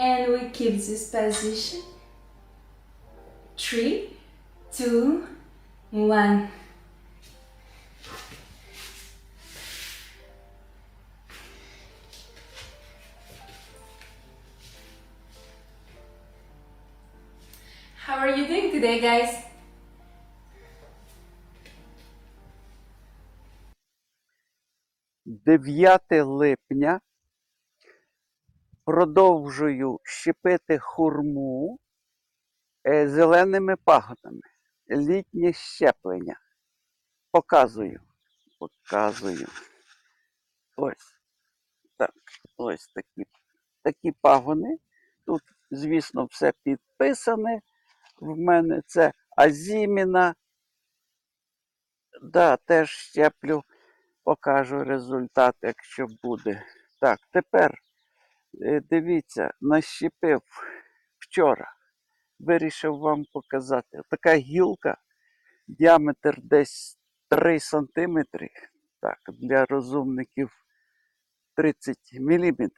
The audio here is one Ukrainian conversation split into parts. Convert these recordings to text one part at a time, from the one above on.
and we keep this position. Three, two, one. How are you doing today, guys? Дев'яте липня продовжую щепити хурму е, зеленими пагонами. Літнє щеплення. Показую. Показую. Ось. Так. Ось такі, такі пагони. Тут, звісно, все підписане. В мене це Азіміна. Да, теж щеплю покажу результат, якщо буде. Так, тепер дивіться, нащепив вчора. Вирішив вам показати. Така гілка, діаметр десь 3 см. Так, для розумників 30 мм.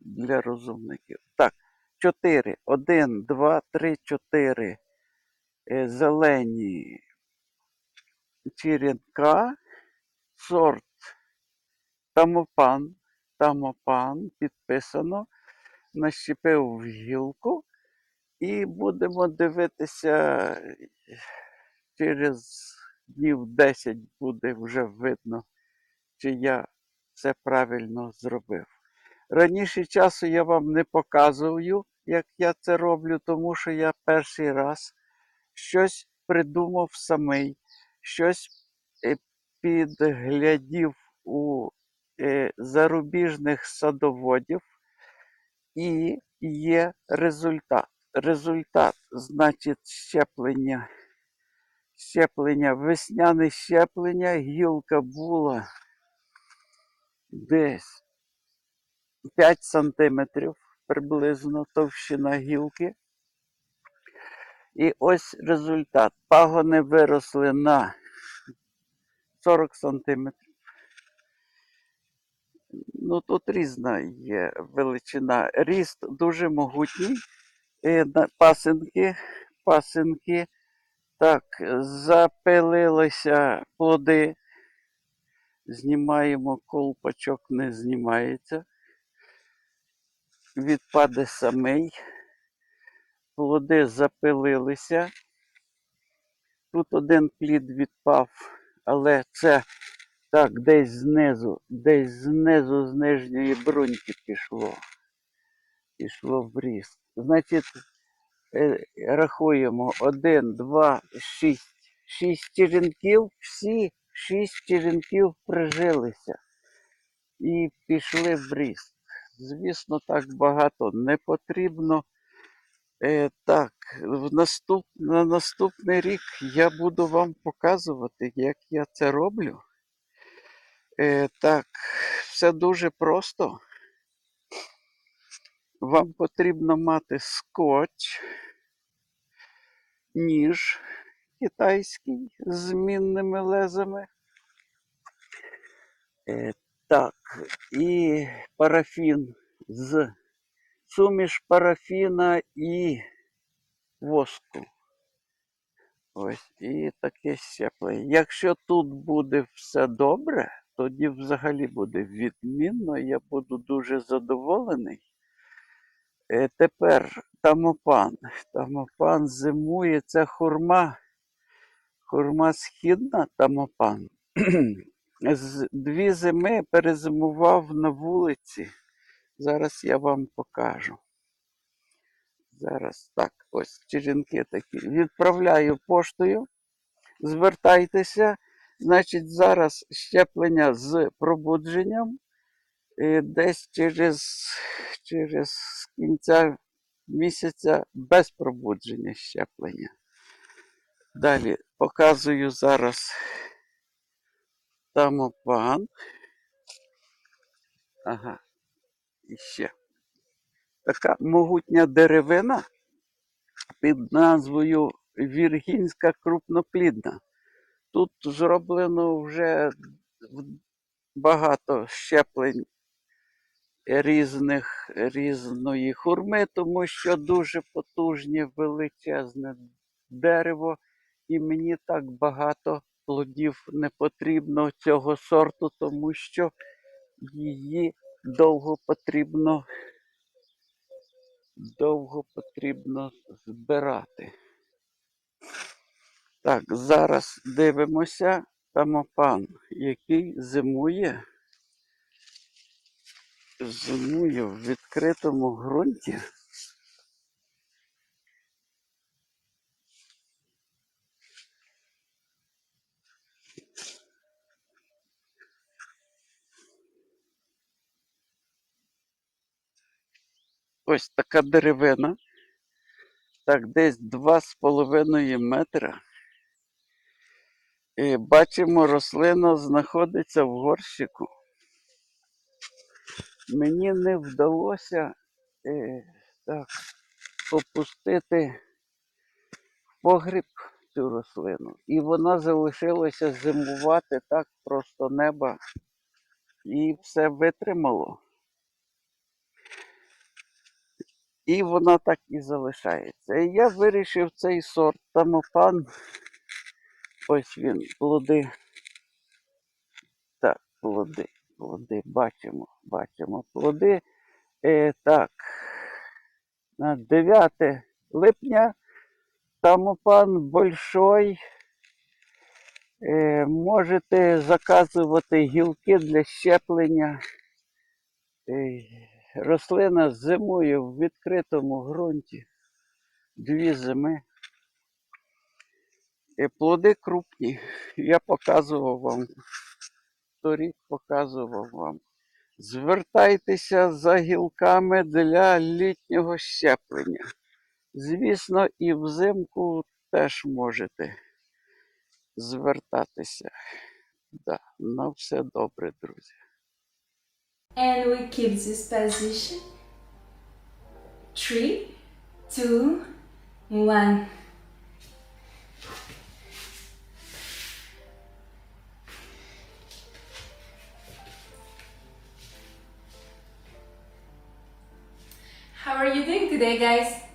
Для розумників. Так, 4. 1, 2, 3, 4. Е, Зелені черенка сорт Тамопан, Тамопан підписано, нащепив в гілку і будемо дивитися через днів 10 буде вже видно, чи я це правильно зробив. Раніше часу я вам не показую, як я це роблю, тому що я перший раз щось придумав самий, щось е, підглядів у зарубіжних садоводів, і є результат. Результат, значить, щеплення, щеплення, весняне щеплення, гілка була десь 5 сантиметрів приблизно товщина гілки. І ось результат. Пагони виросли на 40 сантиметрів. Ну, тут різна є величина. Ріст дуже могутній. На- пасинки, пасинки. Так, запилилися плоди. Знімаємо колпачок, не знімається. Відпаде самий. Плоди запилилися. Тут один плід відпав, але це так, десь знизу, десь знизу з нижньої бруньки пішло. Пішло в ріст. Значить, е, рахуємо один, два, шість. Шість черенків, всі шість черенків прижилися і пішли в ріст. Звісно, так багато не потрібно. Е, так, в наступ, на наступний рік я буду вам показувати, як я це роблю. Е, так, все дуже просто. Вам потрібно мати скотч, ніж китайський з змінними лезами. Е, так, і парафін з суміш парафіна і воску. Ось, і таке щеплення. Якщо тут буде все добре, тоді взагалі буде відмінно, я буду дуже задоволений. Е, тепер тамопан. Тамопан зимує, це хурма. Хурма східна тамопан. Дві зими перезимував на вулиці. Зараз я вам покажу. Зараз так, ось черенки такі. Відправляю поштою. Звертайтеся. Значить, зараз щеплення з пробудженням. І десь через, через кінця місяця без пробудження щеплення. Далі показую зараз тамопан. Ага. І ще. Така могутня деревина під назвою Віргінська крупноплідна. Тут зроблено вже багато щеплень різних, різної хурми, тому що дуже потужне, величезне дерево, і мені так багато плодів не потрібно цього сорту, тому що її довго потрібно, довго потрібно збирати. Так, зараз дивимося тамопан, який зимує. Зимує в відкритому ґрунті. Ось така деревина. Так, десь два з половиною метра. І бачимо, рослина знаходиться в горщику. Мені не вдалося е, так, опустити в погріб цю рослину. І вона залишилася зимувати так просто неба і все витримало. І вона так і залишається. І я вирішив цей сорт тамопан. Ось він, плоди. Так, плоди, плоди, бачимо, бачимо плоди. Е, так, на 9 липня тамопан большой. Е, можете заказувати гілки для щеплення. Е, рослина зимує в відкритому ґрунті. Дві зими. Е, плоди крупні. Я показував вам. Торік показував вам. Звертайтеся за гілками для літнього щеплення. Звісно, і взимку теж можете звертатися. Да, на все добре, друзі. And we keep this position. Three, two, one. Are you doing today, guys?